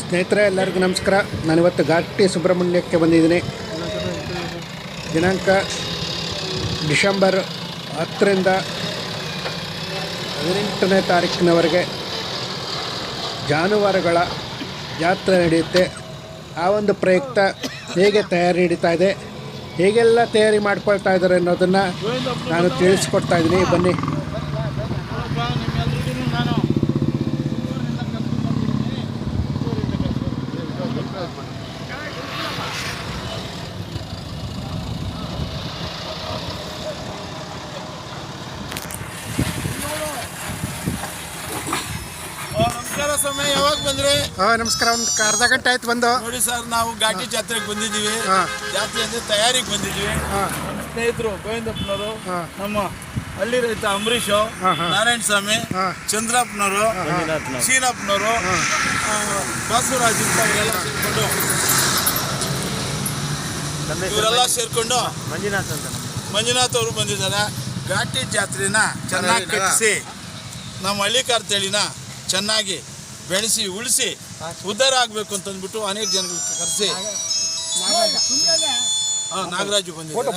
ಸ್ನೇಹಿತರೆ, ಎಲ್ಲರಿಗೂ ನಮಸ್ಕಾರ. ನಾನಿವತ್ತು ಘಾಟಿ ಸುಬ್ರಹ್ಮಣ್ಯಕ್ಕೆ ಬಂದಿದ್ದೀನಿ. ದಿನಾಂಕ ಡಿಸೆಂಬರ್ ಹತ್ತರಿಂದ ಹದಿನೆಂಟನೇ ತಾರೀಕಿನವರೆಗೆ ಜಾನುವಾರುಗಳ ಜಾತ್ರೆ ನಡೆಯುತ್ತೆ. ಆ ಒಂದು ಪ್ರಯುಕ್ತ ಹೇಗೆ ತಯಾರಿ ನಡೀತಾ ಇದೆ? ಹೇಗೆಲ್ಲ ತಯಾರಿ ಮಾಡ್ಕೊಳ್ತಾ ಇದ್ದಾರೆ ಅನ್ನೋದನ್ನು ನಾನು ತಿಳಿಸ್ಕೊಡ್ತಾ ಇದ್ದೀನಿ. ಬನ್ನಿ ನಮಸ್ಕಾರ ಸಮಯ ಯಾವಾಗ ಬಂದ್ರೆ ಹಾಂ ನಮಸ್ಕಾರ ಒಂದು ಅರ್ಧ ಗಂಟೆ ಆಯ್ತು ಬಂದು. ನೋಡಿ ಸರ್ ನಾವು ಘಾಟಿ ಜಾತ್ರೆಗೆ ಬಂದಿದ್ದೀವಿ. ಹಾ. ಜಾತ್ರೆ ಅಂದ್ರೆ ತಯಾರಿಗೆ ಬಂದಿದ್ದೀವಿ. ಹಾಂ. ನಮ್ಮ ಸ್ನೇಹಿತರು ಗೋವಿಂದಪ್ಪನವರು ಹಾ. ನಮ್ಮ ಹಳ್ಳಿ ರೈತ ಅಂಬರೀಶ್. ನಾರಾಯಣ ಸ್ವಾಮಿ ಹಾ. ಚಂದ್ರಪ್ಪನವರು ಶೀನಪ್ಪನವರು ಬಸವರಾಜ್ ಇವರೆಲ್ಲ ಸೇರ್ಕೊಂಡು. ಇವರೆಲ್ಲ ಸೇರ್ಕೊಂಡು ಮಂಜುನಾಥ್ ಅಂತ ಮಂಜುನಾಥ್ ಅವರು ಬಂದಿದ್ದಾರೆ. ಘಾಟಿ ಜಾತ್ರೆನ ಚೆನ್ನಾಗಿ ಕಟ್ಟಿಸಿ. ನಮ್ಮ ಹಳ್ಳಿ ತಳಿನ ಚೆನ್ನಾಗಿ ಬೆಳೆಸಿ ಉಳಿಸಿ ಉದ್ಧಾರ ಆಗಬೇಕು ಅಂತಂದ್ಬಿಟ್ಟು ಅನೇಕ ಜನಗಳಿಗೆ ಕರೆಸಿ. ಹಾಂ ನಾಗರಾಜು ಬಂದಿದ್ದಾರೆ.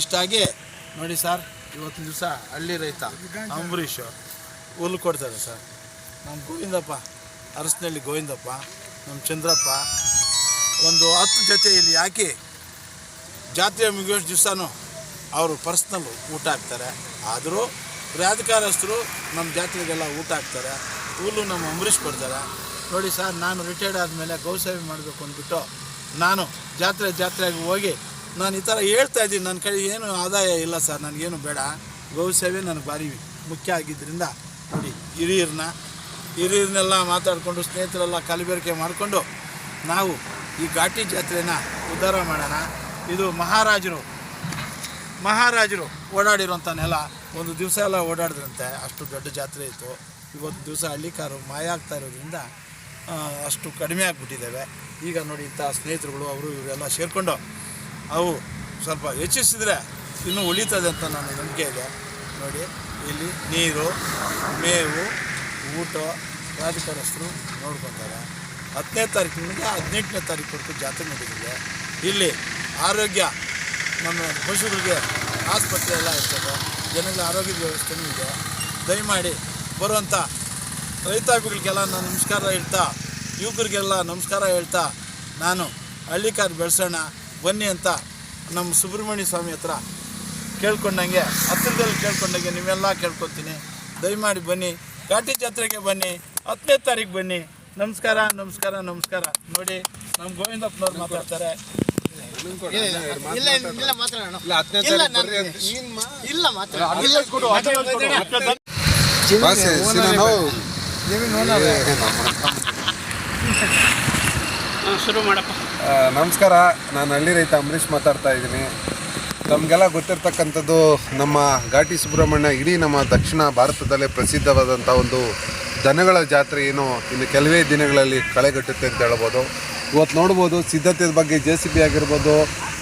ಇಷ್ಟಾಗಿ ನೋಡಿ ಸರ್ ಇವತ್ತಿನ ದಿವಸ ಹಳ್ಳಿ ರೈತ ಅಂಬರೀಷ್ ಹುಲ್ಲು ಕೊಡ್ತಾರೆ ಸರ್. ನಮ್ಮ ಗೋವಿಂದಪ್ಪ ಅರಸಿನಲ್ಲಿ ಗೋವಿಂದಪ್ಪ ನಮ್ಮ ಚಂದ್ರಪ್ಪ ಒಂದು ಹತ್ತು ಜೊತೆ ಇಲ್ಲಿ ಹಾಕಿ ಜಾತ್ರೆ ಮುಗಿಯೋ ದಿವಸನೂ ಅವರು ಪರ್ಸ್ನಲ್ ಊಟ ಹಾಕ್ತಾರೆ. ಆದರೂ ರಾಜಕಾರಸ್ಥರು ನಮ್ಮ ಜಾತ್ರೆಗೆಲ್ಲ ಊಟ ಹಾಕ್ತಾರೆ. ಹುಲ್ಲು ನಮ್ಮ ಅಂಬರೀಷ್ ಕೊಡ್ತಾರೆ. ನೋಡಿ ಸರ್, ನಾನು ರಿಟೈರ್ಡ್ ಆದಮೇಲೆ ಗೌಸೇವೆ ಮಾಡಬೇಕು ಅಂದ್ಬಿಟ್ಟು ನಾನು ಜಾತ್ರೆ ಜಾತ್ರೆಗೆ ಹೋಗಿ ನಾನು ಈ ಥರ ಹೇಳ್ತಾ ಇದ್ದೀನಿ. ನನ್ನ ಕೈ ಏನು ಆದಾಯ ಇಲ್ಲ ಸರ್, ನನಗೇನು ಬೇಡ. ಗೌಸೇವೆ ನನಗೆ ಭಾರಿ ಮುಖ್ಯ ಆಗಿದ್ದರಿಂದ ನೋಡಿ, ಹಿರಿಯರನ್ನ, ಹಿರಿಯರನ್ನೆಲ್ಲ ಮಾತಾಡಿಕೊಂಡು, ಸ್ನೇಹಿತರೆಲ್ಲ ಕಲಬೆರಕೆ ಮಾಡಿಕೊಂಡು ನಾವು ಈ ಘಾಟಿ ಜಾತ್ರೆನ ಉದ್ಧಾರ ಮಾಡೋಣ. ಇದು ಮಹಾರಾಜರು ಮಹಾರಾಜರು ಓಡಾಡಿರೋಂಥ ನೆಲ. ಒಂದು ದಿವಸ ಎಲ್ಲ ಓಡಾಡಿದ್ರಂತೆ. ಅಷ್ಟು ದೊಡ್ಡ ಜಾತ್ರೆ ಇತ್ತು. ಇವತ್ತು ದಿವಸ ಹಳ್ಳಿಕಾರು ಮಾಯ ಆಗ್ತಾ ಇರೋದ್ರಿಂದ ಅಷ್ಟು ಕಡಿಮೆ ಆಗಿಬಿಟ್ಟಿದ್ದಾವೆ. ಈಗ ನೋಡಿ ಇಂಥ ಸ್ನೇಹಿತರುಗಳು, ಅವರು ಇವರೆಲ್ಲ ಸೇರಿಕೊಂಡು ಅವು ಸ್ವಲ್ಪ ಹೆಚ್ಚಿಸಿದರೆ ಇನ್ನೂ ಉಳಿತದೆ ಅಂತ ನನ್ನ ನಂಬಿಕೆ ಇದೆ. ನೋಡಿ, ಇಲ್ಲಿ ನೀರು, ಮೇವು, ಊಟ ರಾಜಕಾರಸ್ಥರು ನೋಡ್ಕೊತಾರೆ. ಹತ್ತನೇ ತಾರೀಕಿನಿಂದ ಹದಿನೆಂಟನೇ ತಾರೀಕು ಜಾತ್ರೆ ನಡೀತಿದೆ. ಇಲ್ಲಿ ಆರೋಗ್ಯ, ನಮ್ಮ ಪಶುಗಳಿಗೆ ಆಸ್ಪತ್ರೆ ಎಲ್ಲ ಇರ್ತದೆ. ಜನಗಳ ಆರೋಗ್ಯದ ವ್ಯವಸ್ಥೆನೂ ಇದೆ. ದಯಮಾಡಿ ಬರುವಂಥ ರೈತಾಪಿಗಳಿಗೆಲ್ಲ ನಾನು ನಮಸ್ಕಾರ ಹೇಳ್ತಾ ಯುವಕರಿಗೆಲ್ಲ ನಮಸ್ಕಾರ ಹೇಳ್ತಾ ನಾನು ಹಳ್ಳಿಕಾರ್ ಬೆಳೆಸೋಣ ಬನ್ನಿ ಅಂತ ನಮ್ಮ ಸುಬ್ರಹ್ಮಣ್ಯ ಸ್ವಾಮಿ ಹತ್ರ ಕೇಳ್ಕೊಂಡಂಗೆ ಹತ್ತಿರದಲ್ಲಿ ಕೇಳ್ಕೊಂಡಂಗೆ ನೀವೆಲ್ಲ ಕೇಳ್ಕೊತೀನಿ. ದಯಮಾಡಿ ಬನ್ನಿ ಘಾಟಿ ಜಾತ್ರೆಗೆ ಬನ್ನಿ ಹತ್ತನೇ ತಾರೀಕು ಬನ್ನಿ. ನಮಸ್ಕಾರ ನಮಸ್ಕಾರ ನಮಸ್ಕಾರ. ನೋಡಿ ನಮ್ಮ ಗೋವಿಂದಪ್ಪನವ್ರು ಮಾತಾಡ್ತಾರೆ. ಇಲ್ಲ ಇಲ್ಲ ಮಾತಾಡೋಣ. ನಾನು ಇಲ್ಲ ಮಾತಾಡೋಣ ಶುರು ಮಾಡಪ್ಪ. ನಮಸ್ಕಾರ. ನಾನು ಹಳ್ಳಿ ರೈತ ಅಂಬರೀಶ್ ಮಾತಾಡ್ತಾ ಇದ್ದೀನಿ. ನಮಗೆಲ್ಲ ಗೊತ್ತಿರ್ತಕ್ಕಂಥದ್ದು ನಮ್ಮ ಘಾಟಿ ಸುಬ್ರಹ್ಮಣ್ಯ ಇಡೀ ನಮ್ಮ ದಕ್ಷಿಣ ಭಾರತದಲ್ಲೇ ಪ್ರಸಿದ್ಧವಾದಂಥ ಒಂದು ದನಗಳ ಜಾತ್ರೆ ಏನು ಇನ್ನು ಕೆಲವೇ ದಿನಗಳಲ್ಲಿ ಕಳೆಗಟ್ಟುತ್ತೆ ಅಂತ ಹೇಳ್ಬೋದು. ಇವತ್ತು ನೋಡ್ಬೋದು ಸಿದ್ಧತೆ ಬಗ್ಗೆ ಜೆ ಸಿ ಬಿ ಆಗಿರ್ಬೋದು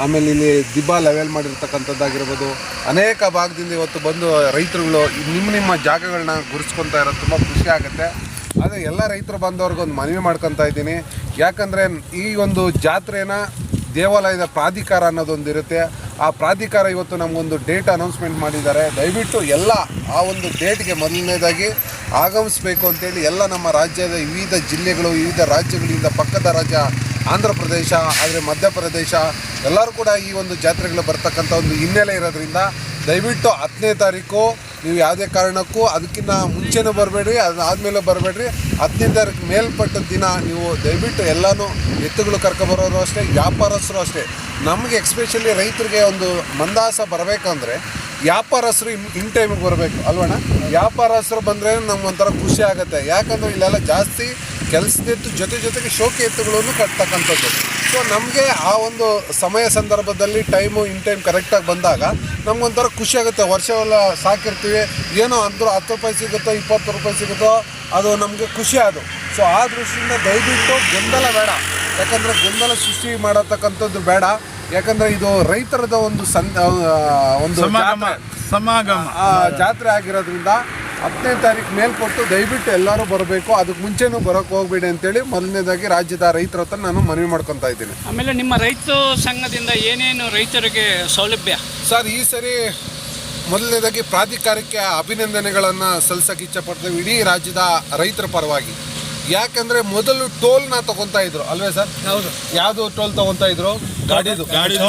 ಆಮೇಲೆ ಇಲ್ಲಿ ದಿಬ್ಬಾ ಲೆವೆಲ್ ಮಾಡಿರ್ತಕ್ಕಂಥದ್ದಾಗಿರ್ಬೋದು. ಅನೇಕ ಭಾಗದಿಂದ ಇವತ್ತು ಬಂದು ರೈತರುಗಳು ನಿಮ್ಮ ನಿಮ್ಮ ಜಾಗಗಳನ್ನ ಗುರುಸ್ಕೊತಾ ಇರೋದು ತುಂಬ ಖುಷಿ ಆಗುತ್ತೆ. ಆದರೆ ಎಲ್ಲ ರೈತರು ಬಂದವ್ರಿಗೊಂದು ಮನವಿ ಮಾಡ್ಕೊತಾ ಇದ್ದೀನಿ. ಯಾಕಂದರೆ ಈ ಒಂದು ಜಾತ್ರೆನ ದೇವಾಲಯದ ಪ್ರಾಧಿಕಾರ ಅನ್ನೋದೊಂದು ಇರುತ್ತೆ. ಆ ಪ್ರಾಧಿಕಾರ ಇವತ್ತು ನಮಗೊಂದು ಡೇಟ್ ಅನೌನ್ಸ್ಮೆಂಟ್ ಮಾಡಿದ್ದಾರೆ. ದಯವಿಟ್ಟು ಎಲ್ಲ ಆ ಒಂದು ಡೇಟ್ಗೆ ಮೊದಲನೇದಾಗಿ ಆಗಮಿಸಬೇಕು ಅಂತೇಳಿ ಎಲ್ಲ ನಮ್ಮ ರಾಜ್ಯದ ವಿವಿಧ ಜಿಲ್ಲೆಗಳು, ವಿವಿಧ ರಾಜ್ಯಗಳಿಂದ ಪಕ್ಕದ ರಾಜ್ಯ ಆಂಧ್ರ ಪ್ರದೇಶ, ಆದರೆ ಮಧ್ಯಪ್ರದೇಶ ಎಲ್ಲರೂ ಕೂಡ ಈ ಒಂದು ಜಾತ್ರೆಗಳು ಬರ್ತಕ್ಕಂಥ ಒಂದು ಹಿನ್ನೆಲೆ ಇರೋದ್ರಿಂದ ದಯವಿಟ್ಟು ಹತ್ತನೇ ತಾರೀಕು ನೀವು ಯಾವುದೇ ಕಾರಣಕ್ಕೂ ಅದಕ್ಕಿಂತ ಮುಂಚೆನೂ ಬರಬೇಡ್ರಿ ಅದಾದಮೇಲೆ ಬರಬೇಡ್ರಿ. ಹತ್ತನೇ ತಾರೀಕು ಮೇಲ್ಪಟ್ಟ ದಿನ ನೀವು ದಯವಿಟ್ಟು ಎಲ್ಲನೂ ಎತ್ತುಗಳು ಕರ್ಕೊಬರೋರು ಅಷ್ಟೇ, ವ್ಯಾಪಾರಸ್ಥರು ಅಷ್ಟೇ. ನಮಗೆ ಎಕ್ಸ್ಪೆಷಲಿ ರೈತರಿಗೆ ಒಂದು ಮಂದಾಸ ಬರಬೇಕಂದ್ರೆ ವ್ಯಾಪಾರಸ್ಥರು ಇನ್ ಇನ್ ಟೈಮಿಗೆ ಬರಬೇಕು, ಅಲ್ವಣ್ಣ? ವ್ಯಾಪಾರಸ್ಥರು ಬಂದರೆ ನಮ್ಗೆ ಖುಷಿ ಆಗುತ್ತೆ. ಯಾಕಂದರೆ ಇಲ್ಲೆಲ್ಲ ಜಾಸ್ತಿ ಕೆಲಸದ ಎತ್ತು ಜೊತೆ ಜೊತೆಗೆ ಶೋಕಿ ಎತ್ತುಗಳನ್ನು ಕಟ್ತಕ್ಕಂಥದ್ದು. ಸೊ ನಮಗೆ ಆ ಒಂದು ಸಮಯ ಸಂದರ್ಭದಲ್ಲಿ ಟೈಮು ಇನ್ ಟೈಮ್ ಕರೆಕ್ಟಾಗಿ ಬಂದಾಗ ನಮಗೊಂಥರ ಖುಷಿ ಆಗುತ್ತೆ. ವರ್ಷವೆಲ್ಲ ಸಾಕಿರ್ತೀವಿ. ಏನೋ ಅಂದರೂ ಹತ್ತು ರೂಪಾಯಿ ಸಿಗುತ್ತೋ ಇಪ್ಪತ್ತು ರೂಪಾಯಿ ಸಿಗುತ್ತೋ ಅದು ನಮಗೆ ಖುಷಿ ಅದು. ಸೊ ಆ ದೃಷ್ಟಿಯಿಂದ ದಯವಿಟ್ಟು ಗೊಂದಲ ಬೇಡ. ಯಾಕಂದರೆ ಗೊಂದಲ ಸೃಷ್ಟಿ ಮಾಡತಕ್ಕಂಥದ್ದು ಬೇಡ. ಯಾಕಂದರೆ ಇದು ರೈತರದ ಒಂದು ಸಂ ಒಂದು ಸಮಾಗಮ. ಜಾತ್ರೆ ಆಗಿರೋದ್ರಿಂದ ಹತ್ತನೇ ತಾರೀಕು ಮೇಲ್ಕೊಟ್ಟು ದಯವಿಟ್ಟು ಎಲ್ಲರೂ ಬರಬೇಕು. ಅದಕ್ಕೆ ಮುಂಚೆನೂ ಬರೋಕೆ ಹೋಗ್ಬೇಡಿ ಅಂತೇಳಿ ಮೊದಲನೇದಾಗಿ ರಾಜ್ಯದ ರೈತರ ಹತ್ರ ನಾನು ಮನವಿ ಮಾಡ್ಕೊತಾ ಇದ್ದೀನಿ. ಆಮೇಲೆ ನಿಮ್ಮ ರೈತ ಸಂಘದಿಂದ ಏನೇನು ರೈತರಿಗೆ ಸೌಲಭ್ಯ? ಸರ್ ಈ ಸರಿ ಮೊದಲನೇದಾಗಿ ಪ್ರಾಧಿಕಾರಕ್ಕೆ ಅಭಿನಂದನೆಗಳನ್ನು ಸಲ್ಲಿಸೋಕೆ ಇಚ್ಛಪಡ್ತೇವೆ ಇಡೀ ರಾಜ್ಯದ ರೈತರ ಪರವಾಗಿ. ಯಾಕಂದ್ರೆ ಮೊದಲು ಟೋಲ್ನ ತಗೊಂತಾ ಇದ್ರು ಅಲ್ವೇ ಸರ್? ಹೌದು. ಯಾವುದು ಟೋಲ್ ತಗೊಂತಾ ಇದ್ರು? ಗಾಡಿದು. ಗಾಡಿದು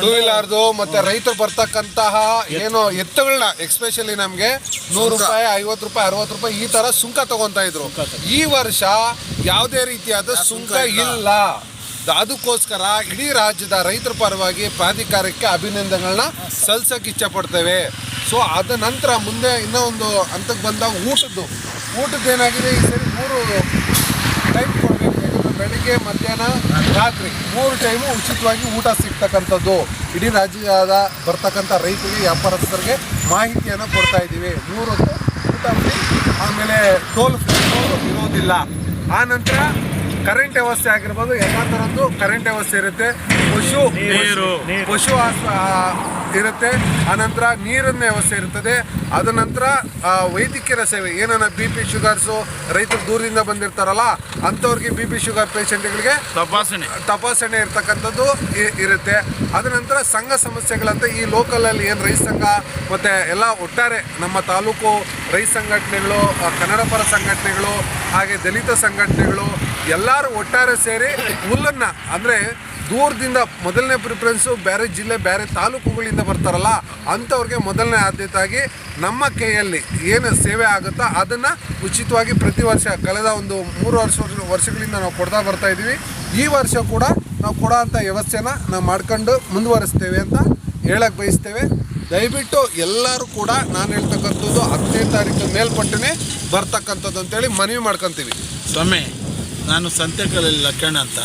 ಟೂ ವೀಲರ್ದು ಮತ್ತೆ ರೈತರು ಬರ್ತಕ್ಕಂತಹ ಏನು ಎತ್ತುಗಳನ್ನ ಎಕ್ಸ್ಪೆಷಲಿ ನಮಗೆ ನೂರು ರೂಪಾಯಿ ಐವತ್ತು ರೂಪಾಯಿ ಅರವತ್ತು ರೂಪಾಯಿ ಈ ತರ ಸುಂಕ ತಗೊಂತಾ ಇದ್ರು. ಈ ವರ್ಷ ಯಾವುದೇ ರೀತಿಯಾದ ಸುಂಕ ಇಲ್ಲ. ಅದಕ್ಕೋಸ್ಕರ ಇಡೀ ರಾಜ್ಯದ ರೈತರ ಪರವಾಗಿ ಪ್ರಾಧಿಕಾರಕ್ಕೆ ಅಭಿನಂದನೆಗಳನ್ನ ಸಲ್ಸಕ್ಕೆ ಇಚ್ಛಪಡ್ತೇವೆ ಸೊ ಅದ ನಂತರ ಮುಂದೆ ಇನ್ನೂ ಒಂದು ಹಂತಕ್ಕೆ ಬಂದಾಗ ಊಟದ್ದು. ಊಟದ್ದು ಏನಾಗಿದೆ? ಈ ಸರಿ ಮೂರು ಟೈಮ್ ಕೊಡಬೇಕು ಯಾಕಂದರೆ ಬೆಳಿಗ್ಗೆ, ಮಧ್ಯಾಹ್ನ, ರಾತ್ರಿ ಮೂರು ಟೈಮು ಉಚಿತವಾಗಿ ಊಟ ಸಿಗ್ತಕ್ಕಂಥದ್ದು. ಇಡೀ ರಾಜ್ಯದ ಬರ್ತಕ್ಕಂಥ ರೈತರಿಗೆ, ವ್ಯಾಪಾರಸ್ಥರಿಗೆ ಮಾಹಿತಿಯನ್ನು ಕೊಡ್ತಾ ಇದ್ದೀವಿ. ಮೂರು ಊಟ ಆಮೇಲೆ ಟೋಲ್ ಫ್ರೀ ಇರೋದಿಲ್ಲ. ಆನಂತರ ನಂತರ ಕರೆಂಟ್ ವ್ಯವಸ್ಥೆ ಆಗಿರ್ಬೋದು ಎಲ್ಲ ಥರದ್ದು ಕರೆಂಟ್ ವ್ಯವಸ್ಥೆ ಇರುತ್ತೆ. ಪಶು ನೀರು. ಪಶು ಇರುತ್ತೆ. ಆನಂತರ ನೀರಿನ ವ್ಯವಸ್ಥೆ ಇರ್ತದೆ. ಅದ ನಂತರ ವೈದ್ಯಕೀಯ ಸೇವೆ ಏನನ್ನ ಬಿ ಪಿ ಶುಗರ್ಸು ರೈತರು ದೂರದಿಂದ ಬಂದಿರ್ತಾರಲ್ಲ ಅಂಥವ್ರಿಗೆ ಬಿ ಪಿ ಶುಗರ್ ಪೇಷಂಟ್ಗಳಿಗೆ ತಪಾಸಣೆ. ತಪಾಸಣೆ ಇರ್ತಕ್ಕಂಥದ್ದು ಇ- ಇರುತ್ತೆ. ಅದ ನಂತರ ಸಂಘ ಸಮಸ್ಯೆಗಳಂತ ಈ ಲೋಕಲಲ್ಲಿ ಏನು ರೈತ ಸಂಘ ಮತ್ತು ಎಲ್ಲ ಒಟ್ಟಾರೆ ನಮ್ಮ ತಾಲೂಕು ರೈತ ಸಂಘಟನೆಗಳು ಕನ್ನಡ ಪರ ಸಂಘಟನೆಗಳು ಹಾಗೆ ದಲಿತ ಸಂಘಟನೆಗಳು ಎಲ್ಲರೂ ಒಟ್ಟಾರೆ ಸೇರಿ ಹುಲ್ಲನ್ನು, ಅಂದ್ರೆ ದೂರದಿಂದ ಮೊದಲನೇ ಪ್ರಿಫರೆನ್ಸು ಬೇರೆ ಜಿಲ್ಲೆ, ಬೇರೆ ತಾಲೂಕುಗಳಿಂದ ಬರ್ತಾರಲ್ಲ, ಅಂಥವ್ರಿಗೆ ಮೊದಲನೇ ಆದ್ಯತೆಯಾಗಿ ನಮ್ಮ ಕೈಯಲ್ಲಿ ಏನು ಸೇವೆ ಆಗುತ್ತೋ ಅದನ್ನು ಉಚಿತವಾಗಿ ಪ್ರತಿ ವರ್ಷ, ಕಳೆದ ಒಂದು ಮೂರು ವರ್ಷ, ವರ್ಷಗಳಿಂದ ನಾವು ಕೊಡ್ತಾ ಬರ್ತಾ ಇದ್ದೀವಿ ಈ ವರ್ಷ ಕೂಡ ನಾವು ಕೊಡೋ ಅಂಥ ವ್ಯವಸ್ಥೆನ ನಾವು ಮಾಡ್ಕೊಂಡು ಮುಂದುವರಿಸ್ತೇವೆ ಅಂತ ಹೇಳಕ್ಕೆ ಬಯಸ್ತೇವೆ. ದಯವಿಟ್ಟು ಎಲ್ಲರೂ ಕೂಡ ನಾನು ಹೇಳ್ತಕ್ಕಂಥದ್ದು ಹತ್ತನೇ ತಾರೀಕು ಮೇಲ್ಪಟ್ಟನೇ ಬರ್ತಕ್ಕಂಥದ್ದು ಅಂತೇಳಿ ಮನವಿ ಮಾಡ್ಕೊತೀವಿ. ಸ್ವಾಮಿ ನಾನು ಸಂತೆಕಲಲ್ಲಿ ಲಕ್ಕಣ್ಣ ಅಂತ.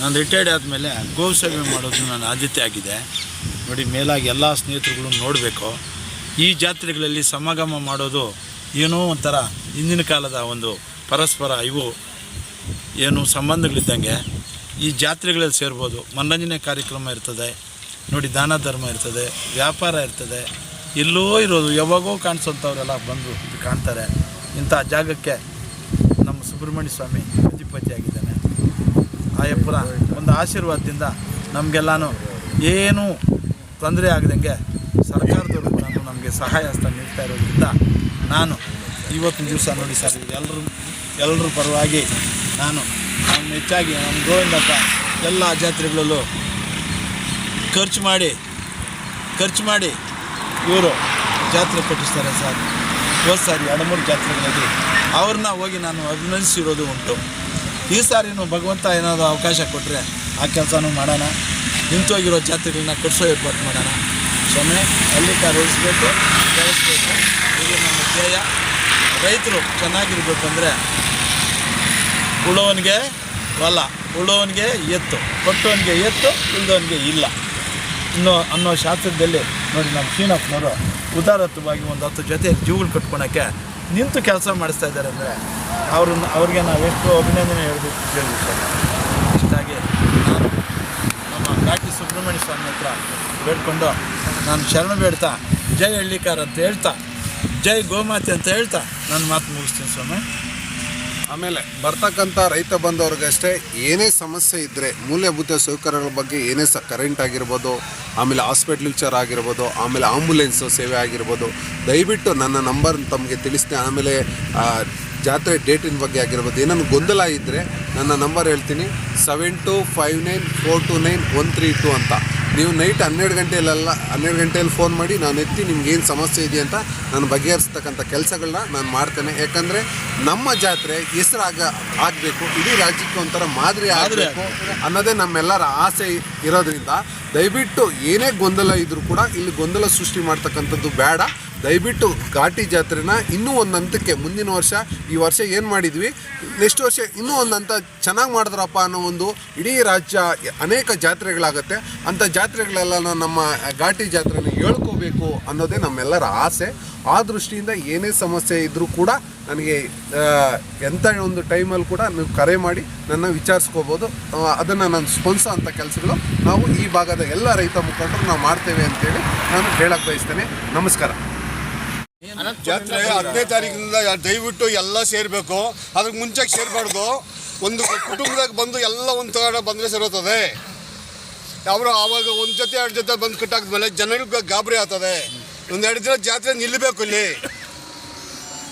ನಾನು ರಿಟೈರ್ಡ್ ಆದಮೇಲೆ ಗೋಸೇವೆ ಮಾಡೋದು ನನ್ನ ಆದ್ಯತೆ ಆಗಿದೆ. ನೋಡಿ, ಮೇಲಾಗಿ ಎಲ್ಲ ಸ್ನೇಹಿತರುಗಳು ನೋಡಬೇಕು. ಈ ಜಾತ್ರೆಗಳಲ್ಲಿ ಸಮಾಗಮ ಮಾಡೋದು ಏನೋ ಒಂಥರ ಹಿಂದಿನ ಕಾಲದ ಒಂದು ಪರಸ್ಪರ ಇವು. ಏನು ಸಂಬಂಧಗಳಿದ್ದಂಗೆ. ಈ ಜಾತ್ರೆಗಳಲ್ಲಿ ಸೇರ್ಬೋದು. ಮನರಂಜನೆ ಕಾರ್ಯಕ್ರಮ ಇರ್ತದೆ. ನೋಡಿ, ದಾನ ಧರ್ಮ ಇರ್ತದೆ, ವ್ಯಾಪಾರ ಇರ್ತದೆ. ಎಲ್ಲೋ ಇರೋದು. ಯಾವಾಗೋ ಕಾಣಿಸೋಂಥವ್ರೆಲ್ಲ ಬಂದು ಕಾಣ್ತಾರೆ. ಇಂಥ ಜಾಗಕ್ಕೆ ನಮ್ಮ ಸುಬ್ರಹ್ಮಣ್ಯ ಸ್ವಾಮಿ ಆಯಪ್ಪರ ಒಂದು ಆಶೀರ್ವಾದದಿಂದ ನಮಗೆಲ್ಲಾನು ಏನೂ ತೊಂದರೆ ಆಗದಂಗೆ ಸರ್ಕಾರದವರು ನಾನು ನಮಗೆ ಸಹಾಯ ಹಸ್ತ ನೀಡ್ತಾ ಇರೋದ್ರಿಂದ ನಾನು ಇವತ್ತಿನ ದಿವಸ ನೋಡಿ ಸರ್ ಎಲ್ಲರೂ ಎಲ್ಲರ ಪರವಾಗಿ ನಾನು ನಾನು ಹೆಚ್ಚಾಗಿ ನಮ್ಮ ಗೋವಿಂದಪ್ಪ ಎಲ್ಲ ಜಾತ್ರೆಗಳಲ್ಲೂ ಖರ್ಚು ಮಾಡಿ ಖರ್ಚು ಮಾಡಿ ಇವರು ಜಾತ್ರೆ ಕಟ್ಟಿಸ್ತಾರೆ ಸರ್. ಹೋದ ಸಾರಿ ಎರಡು ಮೂರು ಜಾತ್ರೆಗಳಲ್ಲಿ ಅವ್ರನ್ನ ಹೋಗಿ ನಾನು ಅಭಿನಂದಿಸಿರೋದು ಉಂಟು. ಈ ಸಾರಿನೂ ಭಗವಂತ ಏನಾದರೂ ಅವಕಾಶ ಕೊಟ್ಟರೆ ಆ ಕೆಲಸನೂ ಮಾಡೋಣ. ನಿಂತೋಗಿರೋ ಜಾತ್ರೆಗಳನ್ನ ಕಟ್ಸೋ ಏರ್ಪಾటు ಮಾಡೋಣ. ಸೊನ್ನೆ ಅಲ್ಲಿ ಉಳಿಸ್ಬೇಕು ಕಳಿಸ್ಬೇಕು. ಇದು ನಮ್ಮ ಧ್ಯೇಯ. ರೈತರು ಚೆನ್ನಾಗಿರ್ಬೇಕಂದ್ರೆ ಉಳೋವನಿಗೆ ಹೊಲ ಉಳೋವನಿಗೆ ಎತ್ತು, ಕೊಟ್ಟವನಿಗೆ ಎತ್ತು, ಉಳ್ದವನಿಗೆ ಇಲ್ಲ. ಇನ್ನು ಅನ್ನೋ ಶಾಸ್ತ್ರದಲ್ಲಿ ನೋಡಿ, ನಮ್ಮ ಶ್ರೀನಾಥ್ನವರು ಉದಾರತ್ವವಾಗಿ ಒಂದು ಹತ್ತು ಜೊತೆ ಜೀವಗಳು ಕಟ್ಕೊಳಕ್ಕೆ ನಿಂತು ಕೆಲಸ ಮಾಡಿಸ್ತಾ ಇದ್ದಾರೆ ಅಂದರೆ ಅವ್ರನ್ನ ಅವ್ರಿಗೆ ನಾವು ಎಷ್ಟು ಅಭಿನಂದನೆ ಹೇಳಬೇಕು ಇಷ್ಟಾಗಿ ನಾನು ನಮ್ಮ ಕಾಟಿ ಸುಬ್ರಹ್ಮಣ್ಯ ಸ್ವಾಮಿ ಹತ್ರ ಬೇಡ್ಕೊಂಡು ನಾನು ಶರಣ ಬೇಡ್ತಾ, ಜೈ ಹಳ್ಳಿಕಾರ ಅಂತ ಹೇಳ್ತಾ, ಜೈ ಗೋಮಾತೆ ಅಂತ ಹೇಳ್ತಾ ನನ್ನ ಮಾತು ಮುಗಿಸ್ತೀನಿ ಸ್ವಾಮಿ. ಆಮೇಲೆ ಬರ್ತಕ್ಕಂಥ ರೈತ ಬಂದವ್ರಿಗಷ್ಟೇ ಏನೇ ಸಮಸ್ಯೆ ಇದ್ದರೆ ಮೂಲಭೂತ ಸೌಕರ್ಯಗಳ ಬಗ್ಗೆ ಏನೇ ಸ ಕರೆಂಟ್ ಆಗಿರ್ಬೋದು, ಆಮೇಲೆ ಹಾಸ್ಪಿಟ್ಲ್ ವಿಚಾರ ಆಗಿರ್ಬೋದು, ಆಮೇಲೆ ಆಂಬುಲೆನ್ಸ್ ಸೇವೆ ಆಗಿರ್ಬೋದು, ದಯವಿಟ್ಟು ನನ್ನ ನಂಬರ್ ತಮಗೆ ತಿಳಿಸ್ತೀನಿ. ಆಮೇಲೆ ಜಾತ್ರೆ ಡೇಟಿನ ಬಗ್ಗೆ ಆಗಿರ್ಬೋದು ಏನೇನು ಗೊಂದಲ ಇದ್ದರೆ ನನ್ನ ನಂಬರ್ ಹೇಳ್ತೀನಿ. Seven two five nine four two nine one three two ಅಂತ. ನೀವು ನೈಟ್ ಹನ್ನೆರಡು ಗಂಟೆಯಲ್ಲೆಲ್ಲ ಹನ್ನೆರಡು ಗಂಟೆಯಲ್ಲಿ ಫೋನ್ ಮಾಡಿ ನಾನು ಎತ್ತಿ ನಿಮ್ಗೇನು ಏನು ಸಮಸ್ಯೆ ಇದೆ ಅಂತ ನಾನು ಬಗೆಹರಿಸ್ತಕ್ಕಂಥ ಕೆಲಸಗಳನ್ನ ನಾನು ಮಾಡ್ತೇನೆ. ಯಾಕಂದರೆ ನಮ್ಮ ಜಾತ್ರೆ ಹೆಸರಾಗ ಆಗಬೇಕು ಇಡೀ ರಾಜ್ಯಕ್ಕೆ ಒಂಥರ ಮಾದರಿ ಆಗಬೇಕು. ಅನ್ನೋದೇ ನಮ್ಮೆಲ್ಲರ ಆಸೆ. ಇರೋದ್ರಿಂದ ದಯವಿಟ್ಟು ಏನೇ ಗೊಂದಲ ಇದ್ರೂ ಕೂಡ ಇಲ್ಲಿ ಗೊಂದಲ ಸೃಷ್ಟಿ ಮಾಡ್ತಕ್ಕಂಥದ್ದು ಬೇಡ. ದಯವಿಟ್ಟು ಘಾಟಿ ಜಾತ್ರೆನ ಇನ್ನೂ ಒಂದು ಹಂತಕ್ಕೆ ಮುಂದಿನ ವರ್ಷ, ಈ ವರ್ಷ ಏನು ಮಾಡಿದ್ವಿ? ನೆಕ್ಸ್ಟ್ ವರ್ಷ ಇನ್ನೂ ಒಂದು ಹಂತ ಚೆನ್ನಾಗಿ ಮಾಡಿದ್ರಪ್ಪ ಅನ್ನೋ ಒಂದು ಇಡೀ ರಾಜ್ಯ ಅನೇಕ ಜಾತ್ರೆಗಳಾಗುತ್ತೆ. ಅಂಥ ಜಾತ್ರೆಗಳೆಲ್ಲ ನಮ್ಮ ಘಾಟಿ ಜಾತ್ರೆನ ಹೇಳ್ಕೋಬೇಕು ಅನ್ನೋದೇ ನಮ್ಮೆಲ್ಲರ ಆಸೆ. ಆ ದೃಷ್ಟಿಯಿಂದ ಏನೇ ಸಮಸ್ಯೆ ಇದ್ದರೂ ಕೂಡ ನನಗೆ ಎಂಥ ಒಂದು ಟೈಮಲ್ಲಿ ಕೂಡ ನೀವು ಕರೆ ಮಾಡಿ ನನ್ನ ವಿಚಾರಿಸ್ಕೋಬೋದು. ಅದನ್ನು ನಾನು ಸ್ಪಂದಿಸೋ ಅಂಥ ಕೆಲಸಗಳು ನಾವು ಈ ಭಾಗದ ಎಲ್ಲ ರೈತ ಮುಖಂಡರು ನಾವು ಮಾಡ್ತೇವೆ ಅಂತೇಳಿ ನಾನು ಹೇಳಕ್ಕೆ ಬಯಸ್ತೇನೆ. ನಮಸ್ಕಾರ. ಜಾತ್ರೆ ಹದಿನೈದು ತಾರೀಕಿನಿಂದ ದಯವಿಟ್ಟು ಎಲ್ಲ ಸೇರಬೇಕು. ಅದ್ರ ಮುಂಚೆ ಸೇರ್ಬಾರ್ದು. ಒಂದು ಕುಟುಂಬದಾಗ ಬಂದು ಎಲ್ಲ ಒಂದು ತಗೊಂಡ ಬಂದರೆ ಸೇರುತ್ತದೆ ಅವರು ಆವಾಗ ಒಂದು ಜೊತೆ ಎರಡು ಜೊತೆ ಬಂದು ಕಟ್ಟಾಕ್ದ್ಮೇಲೆ ಜನಗಳಿಗೆ ಗಾಬರಿ ಆಗ್ತದೆ. ಒಂದೆರಡು ಎರಡು ದಿನ ಜಾತ್ರೆ ನಿಲ್ಲಬೇಕು ಇಲ್ಲಿ.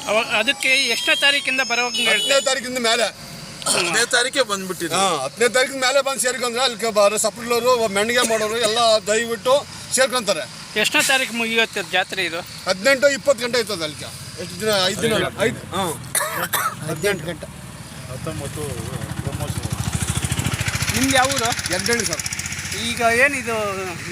ಅವ- ಅದಕ್ಕೆ ಎಷ್ಟನೇ ತಾರೀಕಿಂದ ಬರೋ ಹತ್ತನೇ ತಾರೀಕಿಂದ ಮೇಲೆ. ಹತ್ತನೇ ತಾರೀಕೆ ಬಂದ್ಬಿಟ್ಟಿದ್ರು. ಹಾಂ ಹತ್ತನೇ ತಾರೀಕಿನ ಮೇಲೆ ಬಂದು ಸೇರ್ಕೊಂಡ್ರೆ ಅಲ್ಲಿ ಬರೋ ಸಪ್ಲರು ಮೆಣ್ಣಿಗೆ ಮಾಡೋರು ಎಲ್ಲ ದಯವಿಟ್ಟು ಸೇರ್ಕೊಂತಾರೆ. ಎಷ್ಟನೇ ತಾರೀಕು ಮುಗಿಯುತ್ತೆ ಜಾತ್ರೆ ಇದು? ಹದಿನೆಂಟು ಇಪ್ಪತ್ತು ಗಂಟೆ ಆಯ್ತದ ಅಲ್ಲಿ ಎಷ್ಟು ದಿನ? ಐದು ದಿನ ಐದು ಹಾಂ. ಹದಿನೆಂಟು ಗಂಟೆ. ಹತ್ತೊಂಬತ್ತು ನಿಮ್ದು ಯಾವ ಊರು? ಎರಡು ಸರ್. ಈಗ ಏನು ಇದು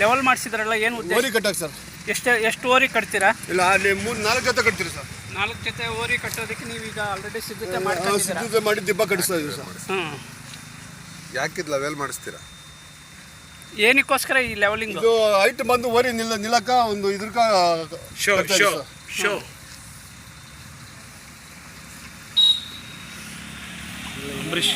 ಲೆವೆಲ್ ಮಾಡಿಸಿದ್ರಲ್ಲ ಏನು ಓರಿ ಕಟ್ಟಕ್ಕೆ ಸರ್. ಎಷ್ಟು ಎಷ್ಟು ಓರಿ ಕಟ್ತೀರಾ? ಇಲ್ಲ ಅಲ್ಲಿ ಮೂರು ನಾಲ್ಕು ಗಂಟೆ ಕಟ್ತೀರಿ ಸರ್. ನಾಲ್ಕು ಜೊತೆ ಓರಿ ಕಟ್ಟೋದಕ್ಕೆ ನೀವು ಈಗ ಆಲ್ರೆಡಿ ಸಿದ್ಧತೆ ನಾವು ಮಾಡ್ಕೊಂಡಿದ್ದೀರಾ ಸಿದ್ಧತೆ ಮಾಡಿ ದಿಬ್ಬ ಕಟ್ಟಿಸ್ತಾ ಇದೀವಿ ಸರ್. ಹಾಂ. ಯಾಕಿದ್ ಲೆವೆಲ್ ಮಾಡಿಸ್ತೀರಾ? ಏನಕ್ಕೋಸ್ಕರ ಈ ಲೆವೆಲಿಂಗ್ ಇದು ಹೈಟ್ ಬಂದು ಓರಿ ನಿಲ್ಲ ನಿಲ್ಲಕ ಒಂದು ಇದ್ರಕ ಶೋ ಕಟ್ತಾ ಶೋ ಸರ್. ಶೋ ಅಂಬರೀಷ್.